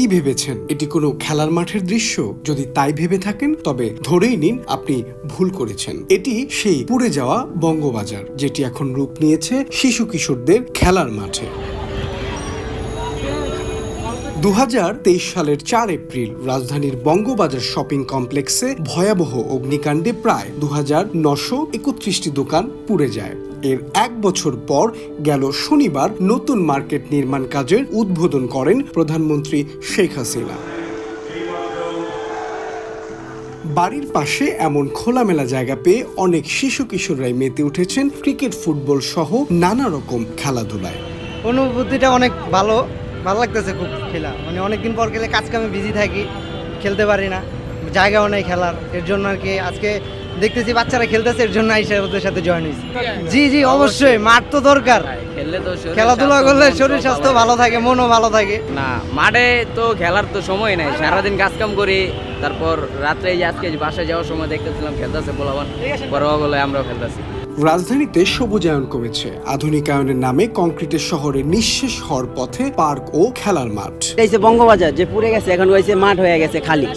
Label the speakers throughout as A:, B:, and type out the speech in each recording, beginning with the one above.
A: কি ভেবেছেন? এটি কোনো খেলার মাঠের দৃশ্য? যদি তাই ভেবে থাকেন, তবে ধরেই নিন আপনি ভুল করেছেন। এটি সেই পুড়ে যাওয়া বঙ্গবাজার, যেটি এখন রূপ নিয়েছে শিশু কিশোরদের খেলার মাঠে। দু হাজার তেইশ সালের চার এপ্রিল রাজধানীর বঙ্গবাজার শপিং কমপ্লেক্সে ভয়াবহ অগ্নিকাণ্ডে প্রায় দু হাজার নশো একত্রিশটি দোকান পুড়ে যায়। এর এক বছর পর গেল শনিবার নতুন মার্কেট নির্মাণ কাজের উদ্বোধন করেন প্রধানমন্ত্রী শেখ হাসিনা। বাড়ির পাশে এমন খোলামেলা জায়গা পেয়ে অনেক শিশু কিশোররাই মেতে উঠেছেন ক্রিকেট, ফুটবল সহ নানা রকম খেলাধুলায়।
B: অনুভূতিটা অনেক ভালো। ভালো লাগতেছে খুব খেলা। মানে অনেকদিন পর গেলে কাজ কামে বিজি থাকি খেলতে পারি না। জায়গাও নেই খেলার এর জন্য আর কি আজকে দেখতেছি বাচ্চারা খেলতেছে এর জন্য আইসা ওদের সাথে জয়েন হয়েছি। জি জি অবশ্যই মাঠ তো দরকার। খেলাধুলা করলে শরীর স্বাস্থ্য ভালো থাকে মনও ভালো থাকে।
C: না মাঠে তো খেলার তো সময় নাই। সারাদিন কাজ কাম করি তারপর রাত্রে আজকে বাসায় যাওয়ার সময় দেখতেছিলাম খেলতেছে বলাবান বড় বলে আমরাও খেলতেছি।
A: রাজধানীতে সবুজায়ন কমেছে। আধুনিকায়নের নামে কংক্রিটের শহরে নিঃশেষ হওয়ার পথে পার্ক ও খেলার মাঠ।
D: এই যে বঙ্গবাজার যে পুড়ে গেছে, এখন যে মাঠ হয়ে গেছে খালি।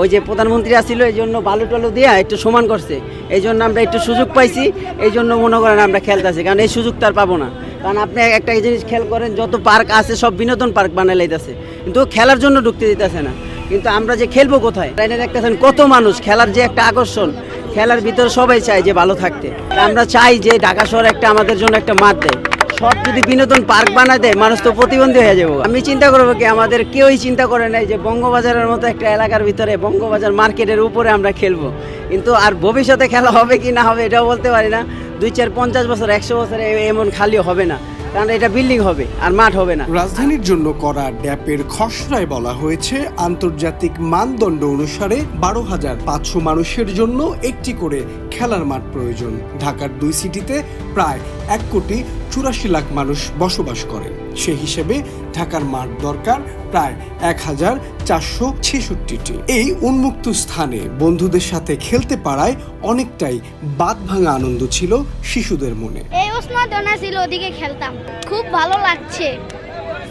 D: ওই যে প্রধানমন্ত্রী আসছিল এই জন্য বালু টালু দিয়ে একটু সমান করছে। এই জন্য আমরা একটু সুযোগ পাইছি, এই জন্য মনে করেন আমরা খেলতেছি, কারণ এই সুযোগ তার পাবো না। কারণ আপনি একটা এই জিনিস খেয়াল করেন, যত পার্ক আছে সব বিনোদন পার্ক বানাই লাইতেছে কিন্তু খেলার জন্য ঢুকতে দিতেছে না। কিন্তু আমরা যে খেলব কোথায়? দেখতেছেন কত মানুষ, খেলার যে একটা আকর্ষণ খেলার ভিতরে সবাই চায় যে ভালো থাকতে। আমরা চাই যে ঢাকা শহর একটা আমাদের জন্য একটা মাঠ দেয়। সব যদি বিনোদন পার্ক বানায় দেয়, মানুষ তো প্রতিবন্ধী হয়ে যাব। আমি চিন্তা করব কি, আমাদের কেউই চিন্তা করে নাই যে বঙ্গবাজারের মতো একটা এলাকার ভিতরে বঙ্গবাজার মার্কেটের উপরে আমরা খেলব। কিন্তু আর ভবিষ্যতে খেলা হবে কি না হবে এটাও বলতে পারি না। দুই চার পঞ্চাশ বছর, একশো বছরে এমন খালি হবে না। কারণ এটা বিল্ডিং হবে আর মাঠ হবে না।
A: রাজধানীর জন্য করা ড্যাপের খসড়ায় বলা হয়েছে, আন্তর্জাতিক মানদণ্ড অনুসারে বারো হাজার পাঁচশো মানুষের জন্য একটি করে খেলার মাঠ প্রয়োজন। ঢাকার দুই সিটিতে প্রায় এক কোটি চুরাশি লাখ মানুষ বসবাস করেন। সে হিসেবে ঢাকার মাঠ দরকার প্রায় এক হাজার চারশো ছেষট্টিটি। এই উন্মুক্ত স্থানে বন্ধুদের সাথে খেলতে পারায় অনেকটাই বাদ ভাঙা আনন্দ ছিল শিশুদের মনে।
E: এই উন্মাদনা ছিল ওদিকে খেলতাম। খুব ভালো লাগছে।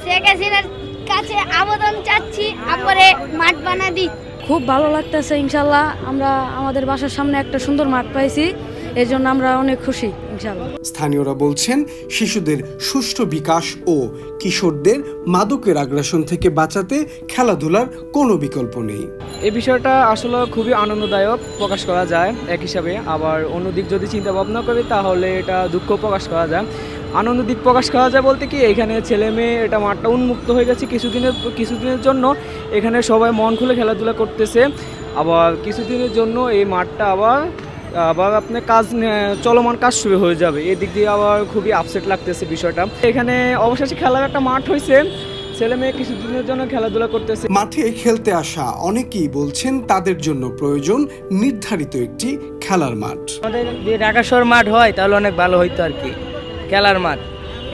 E: শেখ হাসিনার কাছে আবেদন চাচ্ছি আপরে মাঠ বানা দিই।
F: খুব ভালো লাগতেছে ইনশাল্লাহ। আমরা আমাদের বাসার সামনে একটা সুন্দর মাঠ পাইছি। এর জন্য আমরা অনেক খুশি ইনশাল্লাহ
A: স্থানীয়রা বলছেন শিশুদের সুষ্ঠু বিকাশ ও কিশোরদের মাদকের আগ্রাসন থেকে বাঁচাতে খেলাধুলার কোনো বিকল্প নেই।
G: এই বিষয়টা আসলে খুবই আনন্দদায়ক প্রকাশ করা যায় এক হিসাবে। আবার অন্যদিক যদি চিন্তা ভাবনা করি তাহলে এটা দুঃখ প্রকাশ করা যায়। আনন্দ দিক প্রকাশ করা যায় বলতে কি এখানে ছেলে মেয়ে এটা মাঠটা উন্মুক্ত হয়ে গেছে কিছুদিনের কিছুদিনের জন্য। এখানে সবাই মন খুলে খেলাধুলা করতেছে। আবার কিছুদিনের জন্য এই মাঠটা আবার আবার আপনার কাজ চলমান কাজ শুরু হয়ে যাবে। এদিক দিয়ে আবার খুবই আপসেট লাগতেছে বিষয়টা। এখানে অবশেষে খেলার একটা মাঠ হয়েছে ছেলে মেয়ে কিছুদিনের জন্য খেলাধুলা করতেছে।
A: মাঠে খেলতে আসা অনেকেই বলছেন তাদের জন্য প্রয়োজন নির্ধারিত একটি খেলার মাঠ।
H: আমাদের যদি ঢাকা শহর মাঠ হয় তাহলে অনেক ভালো হইতো আর কি। খেলার মাঠ।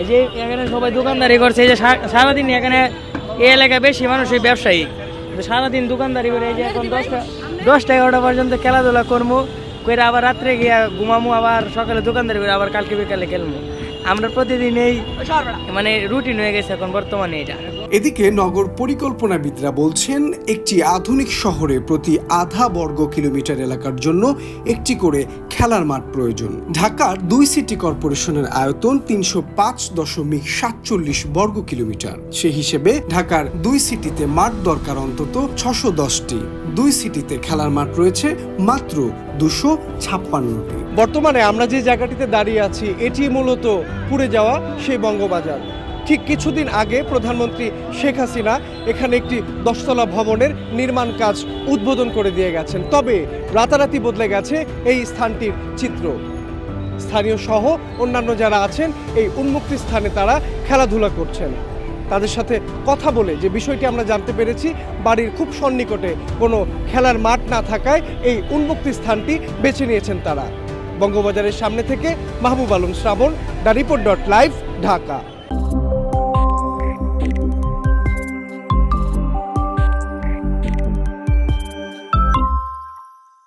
H: এই যে এখানে সবাই দোকানদারি করছে এই যে সারাদিন এখানে এই এলাকায় বেশি মানুষ এই ব্যবসায়ী। সারাদিন দোকানদারি করে এই যে এখন দশটা দশটা এগারোটা পর্যন্ত খেলাধুলা করব করে আবার রাত্রে গিয়ে ঘুমামু, আবার সকালে দোকানদারি করে আবার কালকে বিকালে খেলব আমরা প্রতিদিন এই মানে রুটিন হয়ে গেছে এখন বর্তমানে এটা।
A: এদিকে নগর পরিকল্পনাবিদরা বলছেন, একটি আধুনিক শহরে প্রতি আধা বর্গ কিলোমিটার এলাকার জন্য একটি করে খেলার মাঠ প্রয়োজন। ঢাকার দুই সিটি কর্পোরেশনের আয়তন তিনশো পাঁচ দশমিক সাতচল্লিশ বর্গ কিলোমিটার। সে হিসেবে ঢাকার দুই সিটিতে মাঠ দরকার অন্তত ছশো দশটি। দুই সিটিতে খেলার মাঠ রয়েছে মাত্র দুশো ছাপ্পান্নটি।
I: বর্তমানে আমরা যে জায়গাটিতে দাঁড়িয়ে আছি, এটি মূলত পুড়ে যাওয়া সেই বঙ্গবাজার। ঠিক কিছুদিন আগে প্রধানমন্ত্রী শেখ হাসিনা এখানে একটি দশতলা ভবনের নির্মাণ কাজ উদ্বোধন করে দিয়ে গেছেন। তবে রাতারাতি বদলে গেছে এই স্থানটির চিত্র। স্থানীয় সহ অন্যান্য যারা আছেন, এই উন্মুক্ত স্থানে তারা খেলাধুলা করছেন। তাদের সাথে কথা বলে যে বিষয়টি আমরা জানতে পেরেছি। বাড়ির খুব সন্নিকটে কোনো খেলার মাঠ না থাকায় এই উন্মুক্তি স্থানটি বেছে নিয়েছেন তারা। বঙ্গবাজারের সামনে থেকে Mahbub Alam Shrabon, the report dot live, Dhaka.